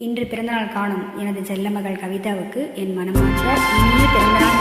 இன்று பிறந்தநாள் காணும் எனது செல்ல மகள் கவிதாவுக்கு என் மனமாற்ற இனிய பிறந்தநாள்